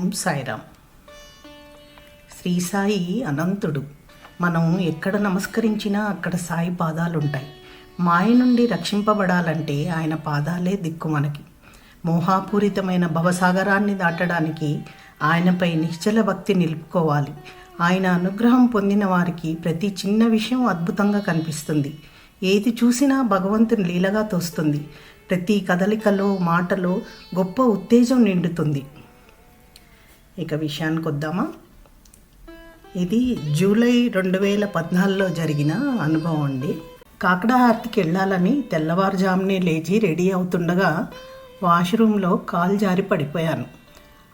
ఓం సాయిరామ్. శ్రీ సాయి అనంతుడు. మనం ఎక్కడ నమస్కరించినా అక్కడ సాయి పాదాలుంటాయి. మాయ నుండి రక్షింపబడాలంటే ఆయన పాదాలే దిక్కు మనకి. మోహాపూరితమైన భవసాగరాన్ని దాటడానికి ఆయనపై నిశ్చల భక్తి నిలుపుకోవాలి. ఆయన అనుగ్రహం పొందిన వారికి ప్రతి చిన్న విషయం అద్భుతంగా కనిపిస్తుంది. ఏది చూసినా భగవంతుని లీలగా తోస్తుంది. ప్రతి కదలికలో మాటలో గొప్ప ఉత్తేజం నిండుతుంది. ఇక విషయానికి వద్దామా? ఇది జూలై రెండు వేల పద్నాలుగులో జరిగిన అనుభవం అండి. కాకడాహారతికి వెళ్ళాలని తెల్లవారుజామునే లేచి రెడీ అవుతుండగా వాష్రూమ్లో కాలు జారి పడిపోయాను.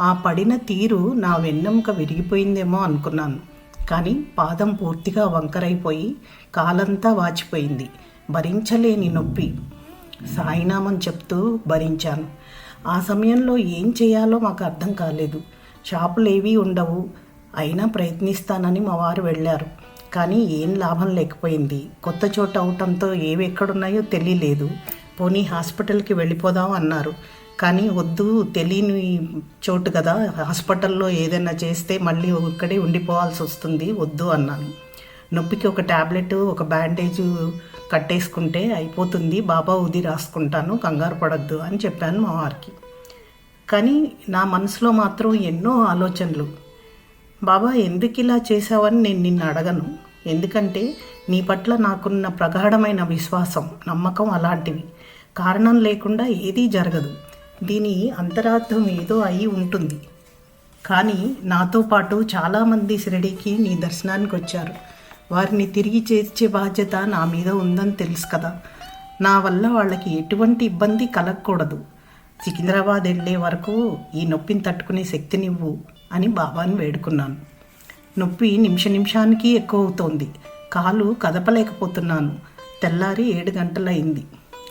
ఆ పడిన తీరు నా వెన్నెముక విరిగిపోయిందేమో అనుకున్నాను. కానీ పాదం పూర్తిగా వంకరైపోయి కాలంతా వాచిపోయింది. భరించలేని నొప్పి. సాయినామం చెప్తూ భరించాను. ఆ సమయంలో ఏం చేయాలో మాకు అర్థం కాలేదు. షాపులు ఏవీ ఉండవు. అయినా ప్రయత్నిస్తానని మా వారు వెళ్ళారు. కానీ ఏం లాభం లేకపోయింది. కొత్త చోట అవటంతో ఏవి ఎక్కడున్నాయో తెలియలేదు. పోనీ హాస్పిటల్కి వెళ్ళిపోదాం అన్నారు. కానీ వద్దు తెలియని చోటు కదా. హాస్పిటల్లో ఏదైనా చేస్తే మళ్ళీ ఇక్కడే ఉండిపోవాల్సి వస్తుంది. వద్దు అన్నాను. నొప్పికి ఒక ట్యాబ్లెట్ ఒక బ్యాండేజ్ కట్టేసుకుంటే అయిపోతుంది. బాబా ఉది రాసుకుంటాను కంగారు పడద్దు అని చెప్పాను మా వారికి. కానీ నా మనసులో మాత్రం ఎన్నో ఆలోచనలు. బాబా ఎందుకు ఇలా చేసావని నేను నిన్ను అడగను. ఎందుకంటే నీ పట్ల నాకున్న ప్రగాఢమైన విశ్వాసం నమ్మకం అలాంటివి. కారణం లేకుండా ఏదీ జరగదు. దీని అంతరార్థం ఏదో అయి ఉంటుంది. కానీ నాతో పాటు చాలామంది షిరడీకి నీ దర్శనానికి వచ్చారు. వారిని తిరిగి చేర్చే బాధ్యత నా మీద ఉందని తెలుసు కదా. నా వల్ల వాళ్ళకి ఎటువంటి ఇబ్బంది కలగకూడదు. సికింద్రాబాద్ వెళ్ళే వరకు ఈ నొప్పిని తట్టుకునే శక్తినివ్వు అని బాబాను వేడుకున్నాను. నొప్పి నిమిష నిమిషానికి ఎక్కువ అవుతోంది కాలు కదపలేకపోతున్నాను. తెల్లారి ఏడు గంటలయింది.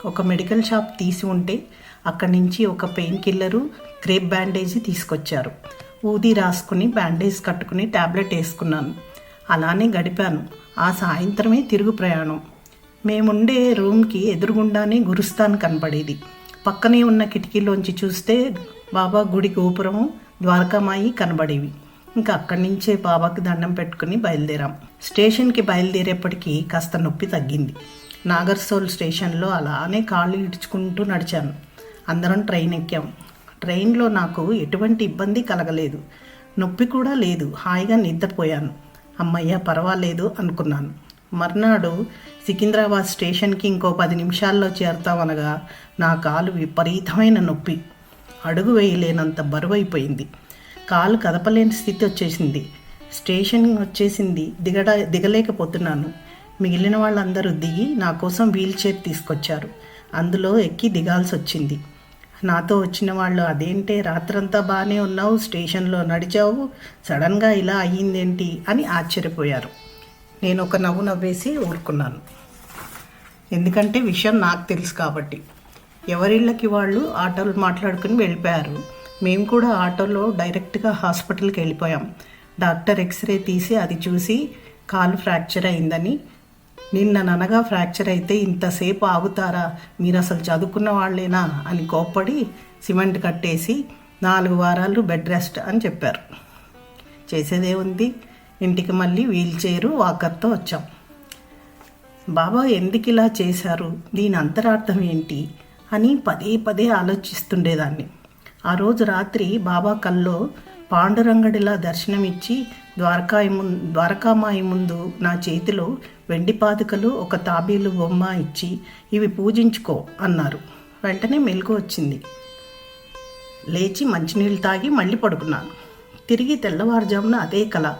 ఒక మెడికల్ షాప్ తీసి ఉంటే అక్కడి నుంచి ఒక పెయిన్ కిల్లరు క్రేప్ బ్యాండేజీ తీసుకొచ్చారు. ఊది రాసుకుని బ్యాండేజ్ కట్టుకుని ట్యాబ్లెట్ వేసుకున్నాను. అలానే గడిపాను. ఆ సాయంత్రమే తిరుగు ప్రయాణం. మేముండే రూమ్కి ఎదురుగుండానే గురుస్థాన్ కనబడేది. పక్కనే ఉన్న కిటికీలోంచి చూస్తే బాబా గుడి గోపురం ద్వారకామాయి కనబడేవి. ఇంకా అక్కడి నుంచే బాబాకి దండం పెట్టుకుని బయలుదేరాం. స్టేషన్కి బయలుదేరేప్పటికీ కాస్త నొప్పి తగ్గింది. నాగర్సోల్ స్టేషన్లో అలానే కాళ్ళు ఇడ్చుకుంటూ నడిచాను అందరం ట్రైన్ ఎక్కాం. ట్రైన్లో నాకు ఎటువంటి ఇబ్బంది కలగలేదు. నొప్పి కూడా లేదు. హాయిగా నిద్రపోయాను. అమ్మయ్య పర్వాలేదు అనుకున్నాను. మర్నాడు సికింద్రాబాద్ స్టేషన్కి ఇంకో పది నిమిషాల్లో చేరుతామనగా నా కాలు విపరీతమైన నొప్పి. అడుగు వేయలేనంత బరువైపోయింది. కాలు కదపలేని స్థితి వచ్చేసింది. స్టేషన్ వచ్చేసింది. దిగడ దిగలేకపోతున్నాను. మిగిలిన వాళ్ళందరూ దిగి నా కోసం వీల్ చైర్ తీసుకొచ్చారు. అందులో ఎక్కి దిగాల్సి వచ్చింది. నాతో వచ్చిన వాళ్ళు అదేంటే రాత్రంతా బాగానే ఉన్నావు స్టేషన్లో నడిచావు సడన్గా ఇలా అయ్యిందేంటి? అని ఆశ్చర్యపోయారు. నేను ఒక నవ్వు నవ్వేసి ఊరుకున్నాను. ఎందుకంటే విషయం నాకు తెలుసు కాబట్టి. ఎవరిళ్ళకి వాళ్ళు ఆటోలు మాట్లాడుకుని వెళ్ళిపోయారు. మేము కూడా ఆటోలో డైరెక్ట్గా హాస్పిటల్కి వెళ్ళిపోయాం. డాక్టర్ ఎక్స్రే తీసి అది చూసి కాలు ఫ్రాక్చర్ అయిందని. నిన్న ననగా ఫ్రాక్చర్ అయితే ఇంతసేపు ఆగుతారా? మీరు అసలు చదువుకున్న వాళ్ళేనా? అని కోప్పడి సిమెంట్ కట్టేసి నాలుగు వారాలు బెడ్ రెస్ట్ అని చెప్పారు. చేసేదే ఉంది ఇంటికి మళ్ళీ వీల్ చైరు వాకర్తో వచ్చాం. బాబా ఎందుకు ఇలా చేశారు? దీని అంతరార్థం ఏంటి? అని పదే పదే ఆలోచిస్తుండేదాన్ని. ఆ రోజు రాత్రి బాబా కల్లో పాండురంగడిలా దర్శనమిచ్చి ద్వారకాయి ముందు ద్వారకామాయి ముందు నా చేతిలో వెండి పాదుకలు ఒక తాబీలు బొమ్మ ఇచ్చి ఇవి పూజించుకో అన్నారు. వెంటనే మెలకు వచ్చింది. లేచి మంచినీళ్ళు తాగి మళ్ళీ పడుకున్నాను. తిరిగి తెల్లవారుజామున అదే కళ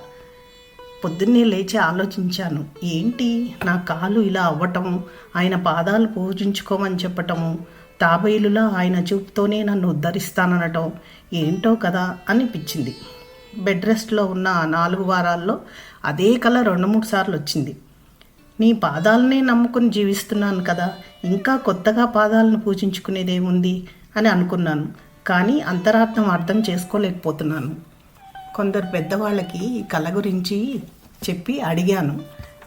పొద్దున్నే లేచి ఆలోచించాను ఏంటి? నా కాలు ఇలా అవ్వటం ఆయన పాదాలు పూజించుకోమని చెప్పటము తాబేలులా ఆయన చూపుతోనే నన్ను ఉద్ధరిస్తాననటం ఏంటో కదా? అనిపించింది. బెడ్ రెస్ట్లో ఉన్న నాలుగు వారాల్లో అదే కళ రెండు మూడు సార్లు వచ్చింది. నీ పాదాలనే నమ్ముకుని జీవిస్తున్నాను కదా ఇంకా కొత్తగా పాదాలను పూజించుకునేదేముంది? అని అనుకున్నాను కానీ అంతరార్థం అర్థం చేసుకోలేకపోతున్నాను. కొందరు పెద్దవాళ్ళకి ఈ కళ గురించి చెప్పి అడిగాను.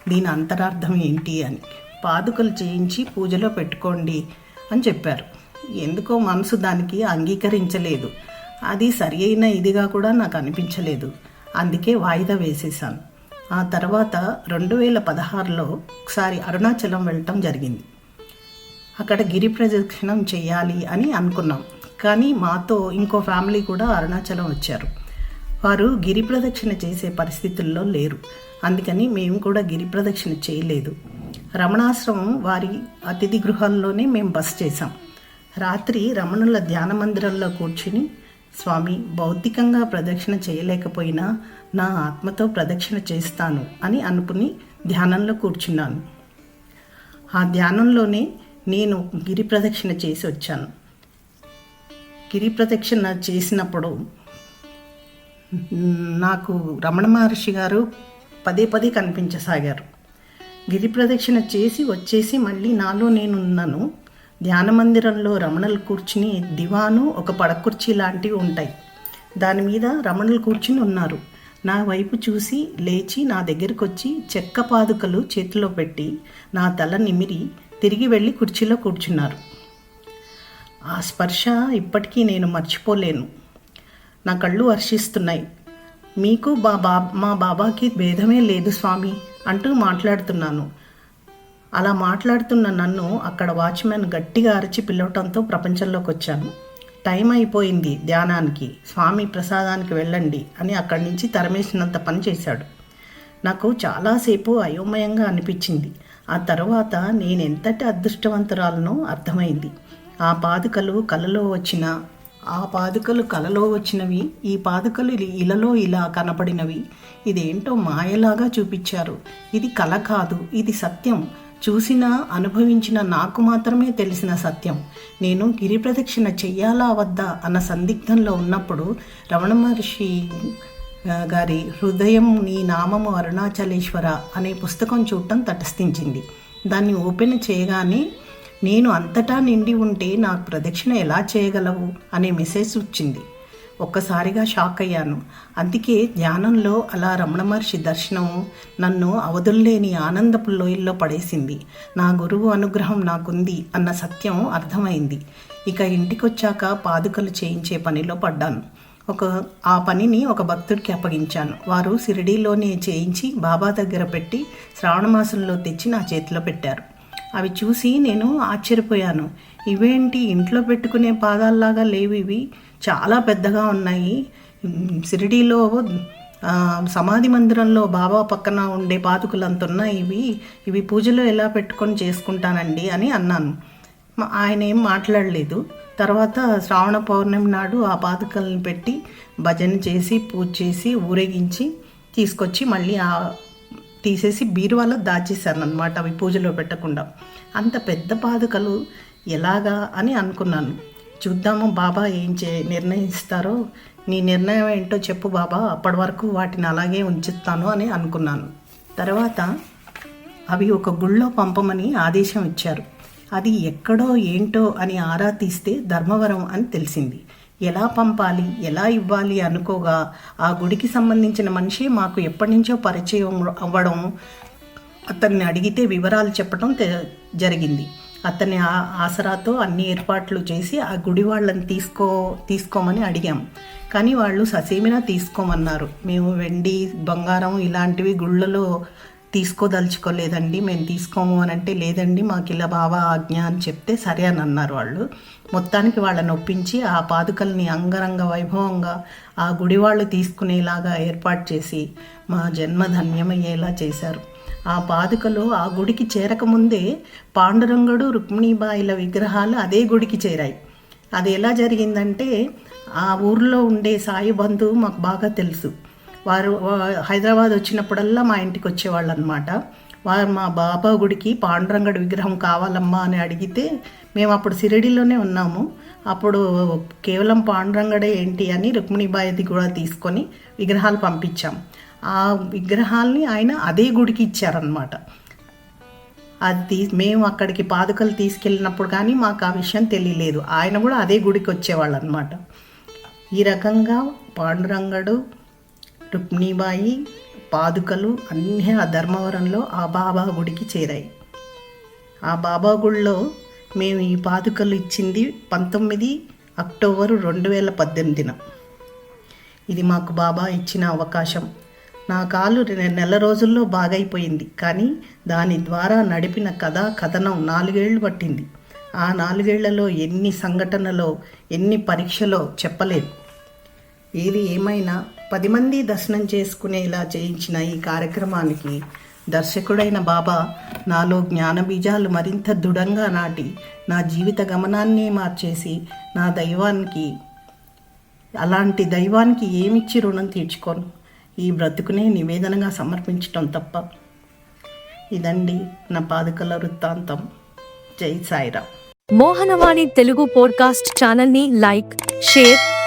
దీని అంతరార్థం ఏంటి అని. పాదుకలు చేయించి పూజలో పెట్టుకోండి అని చెప్పారు. ఎందుకో మనసు దానికి అంగీకరించలేదు. అది సరి అయిన ఇదిగా కూడా నాకు అనిపించలేదు. అందుకే వాయిదా వేసేసాను ఆ తర్వాత రెండు వేల పదహారులో ఒకసారి అరుణాచలం వెళ్ళటం జరిగింది. అక్కడ గిరి ప్రదక్షిణం చేయాలి అని అనుకున్నాం. కానీ మాతో ఇంకో ఫ్యామిలీ కూడా అరుణాచలం వచ్చారు. వారు గిరి ప్రదక్షిణ చేసే పరిస్థితుల్లో లేరు. అందుకని మేము కూడా గిరి ప్రదక్షిణ చేయలేదు. రమణాశ్రమం వారి అతిథి గృహంలోనే మేము బస చేశాం. రాత్రి రమణుల ధ్యాన మందిరంలో కూర్చుని స్వామి భౌతికంగా ప్రదక్షిణ చేయలేకపోయినా నా ఆత్మతో ప్రదక్షిణ చేస్తాను అని అనుకుని ధ్యానంలో కూర్చున్నాను. ఆ ధ్యానంలోనే నేను గిరి ప్రదక్షిణ చేసి వచ్చాను. గిరి ప్రదక్షిణ చేసినప్పుడు నాకు రమణ మహర్షి గారు పదే పదే కనిపించసాగారు. గిరి ప్రదక్షిణ చేసి వచ్చేసి మళ్ళీ నాలో నేను ఉన్నాను ధ్యాన మందిరంలో రమణలు కూర్చుని దివాను ఒక పడకుర్చీ లాంటివి ఉంటాయి. దాని మీద రమణులు కూర్చుని ఉన్నారు. నా వైపు చూసి లేచి నా దగ్గరకు వచ్చి చెక్క పాదుకలు చేతిలో పెట్టి నా తల నిమిరి తిరిగి వెళ్ళి కుర్చీలో కూర్చున్నారు. ఆ స్పర్శ ఇప్పటికీ నేను మర్చిపోలేను. నా కళ్ళు వర్షిస్తున్నాయి మీకు బా బా మా బాబాకి భేదమే లేదు స్వామి అంటూ మాట్లాడుతున్నాను. అలా మాట్లాడుతున్న నన్ను అక్కడ వాచ్మెన్ గట్టిగా అరిచి పిలవటంతో ప్రపంచంలోకి వచ్చాను టైం అయిపోయింది ధ్యానానికి. స్వామి ప్రసాదానికి వెళ్ళండి అని అక్కడి నుంచి తరమేసినంత పని చేశాడు. నాకు చాలాసేపు అయోమయంగా అనిపించింది. ఆ తర్వాత నేను ఎంతటి అదృష్టవంతురాలనో అర్థమైంది. ఆ బాధకలు కలలో వచ్చిన ఆ పాదుకలు కలలో వచ్చినవి ఈ పాదుకలు ఇలలో ఇలా కనపడినవి. ఇదేంటో మాయలాగా చూపించారు. ఇది కల కాదు ఇది సత్యం. చూసిన అనుభవించిన నాకు మాత్రమే తెలిసిన సత్యం. నేను గిరి ప్రదక్షిణ చెయ్యాలా వద్దా అన్న సందిగ్ధంలో ఉన్నప్పుడు రమణ మహర్షి గారి హృదయం నీ నామము అరుణాచలేశ్వర అనే పుస్తకం చూడటం తటస్థించింది. దాన్ని ఓపెన్ చేయగానే నేను అంతటా నిండి ఉంటే నాకు ప్రదక్షిణ ఎలా చేయగలవు? అనే మెసేజ్ వచ్చింది. ఒక్కసారిగా షాక్ అయ్యాను. అందుకే ధ్యానంలో అలా రమణ మహర్షి దర్శనం నన్ను అవధుల్లేని ఆనందపు లోయల్లో పడేసింది. నా గురువు అనుగ్రహం నాకుంది అన్న సత్యం అర్థమైంది. ఇక ఇంటికొచ్చాక పాదుకలు చేయించే పనిలో పడ్డాను. ఒక ఆ పనిని ఒక భక్తుడికి అప్పగించాను. వారు సిరిడీలోనే చేయించి బాబా దగ్గర పెట్టి శ్రావణ మాసంలో తెచ్చి నా చేతిలో పెట్టారు. అవి చూసి నేను ఆశ్చర్యపోయాను. ఇవేంటి? ఇంట్లో పెట్టుకునే పాదాల్లాగా లేవు ఇవి. చాలా పెద్దగా ఉన్నాయి. షిరిడీలో సమాధి మందిరంలో బాబా పక్కన ఉండే పాదుకులు ఉన్నాయి ఇవి. ఇవి పూజలో ఎలా పెట్టుకొని చేసుకుంటానండి అని అన్నాను. ఆయన ఏం మాట్లాడలేదు. తర్వాత శ్రావణ పౌర్ణమి నాడు ఆ పాదుకల్ని పెట్టి భజన చేసి పూజ చేసి ఊరేగించి తీసుకొచ్చి మళ్ళీ ఆ తీసేసి బీరువాలో దాచేశాను అనమాట అవి పూజలో పెట్టకుండా. అంత పెద్ద పాదుకలు ఎలాగా అని అనుకున్నాను. చూద్దాము బాబా ఏం చే నిర్ణయిస్తారో నీ నిర్ణయం ఏంటో చెప్పు బాబా అప్పటి వరకు వాటిని అలాగే ఉంచుతాను అని అనుకున్నాను. తర్వాత అవి ఒక గుళ్ళో పంపమని ఆదేశం ఇచ్చారు. అది ఎక్కడో ఏంటో అని ఆరా తీస్తే ధర్మవరం అని తెలిసింది. ఎలా పంపాలి ఎలా ఇవ్వాలి అనుకోగా ఆ గుడికి సంబంధించిన మనిషి మాకు ఎప్పటి నుంచో పరిచయం అవ్వడం అతన్ని అడిగితే వివరాలు చెప్పడం జరిగింది. అతని ఆసరాతో అన్ని ఏర్పాట్లు చేసి ఆ గుడి వాళ్ళని తీసుకో తీసుకోమని అడిగాం. కానీ వాళ్ళు ససేమినా తీసుకోమన్నారు. మేము వెండి బంగారం ఇలాంటివి గుళ్ళలో తీసుకోదలుచుకోలేదండి మేము తీసుకోము అని అంటే లేదండి మాకు ఇలా బాబా ఆజ్ఞ అని చెప్తే సరే అని అన్నారు వాళ్ళు. మొత్తానికి వాళ్ళని ఒప్పించి ఆ పాదుకల్ని అంగరంగ వైభవంగా ఆ గుడి వాళ్ళు తీసుకునేలాగా ఏర్పాటు చేసి మా జన్మ ధన్యమయ్యేలా చేశారు. ఆ పాదుకలు ఆ గుడికి చేరకముందే పాండురంగుడు రుక్మిణీబాయిల విగ్రహాలు అదే గుడికి చేరాయి. అది ఎలా జరిగిందంటే ఆ ఊర్లో ఉండే సాయి బంధువు మాకు బాగా తెలుసు. వారు హైదరాబాద్ వచ్చినప్పుడల్లా మా ఇంటికి వచ్చేవాళ్ళు అనమాట వారు మా బాబా గుడికి పాండురంగడు విగ్రహం కావాలమ్మా అని అడిగితే మేము అప్పుడు సిరిడిలోనే ఉన్నాము. అప్పుడు కేవలం పాండురంగడే ఏంటి అని రుక్మిణిబాయిది కూడా తీసుకొని విగ్రహాలు పంపించాం. ఆ విగ్రహాల్ని ఆయన అదే గుడికి ఇచ్చారనమాట అది మేము అక్కడికి పాదుకలు తీసుకెళ్ళినప్పుడు కానీ మాకు ఆ విషయం తెలియలేదు. ఆయన కూడా అదే గుడికి వచ్చేవాళ్ళు అనమాట ఈ రకంగా పాండురంగడు రుక్మిణీబాయి పాదుకలు అన్నీ ఆ ధర్మవరంలో ఆ బాబా గుడికి చేరాయి. ఆ బాబా గుడిలో మేము ఈ పాదుకలు ఇచ్చింది పంతొమ్మిది అక్టోబరు రెండు వేల పద్దెనిమిదిన. ఇది మాకు బాబా ఇచ్చిన అవకాశం. నా కాలు నెల రోజుల్లో బాగైపోయింది. కానీ దాని ద్వారా నడిపిన కథ కథనం నాలుగేళ్ళు పట్టింది. ఆ నాలుగేళ్ళలో ఎన్ని సంఘటనలో ఎన్ని పరీక్షలో చెప్పలేదు ఏది ఏమైనా పది మంది దర్శనం చేసుకునేలా చేయించిన ఈ కార్యక్రమానికి దర్శకుడైన బాబా నాలో జ్ఞాన బీజాలు మరింత దృఢంగా నాటి నా జీవిత గమనాన్ని మార్చేసి నా దైవానికి అలాంటి దైవానికి ఏమిచ్చి రుణం తీర్చుకోను? ఈ బ్రతుకునే నివేదనగా సమర్పించటం తప్ప. ఇదండి నా పాదుకల వృత్తాంతం. జై సాయిరామ్. మోహనవాణి తెలుగు పోడ్కాస్ట్ ఛానల్ని లైక్ షేర్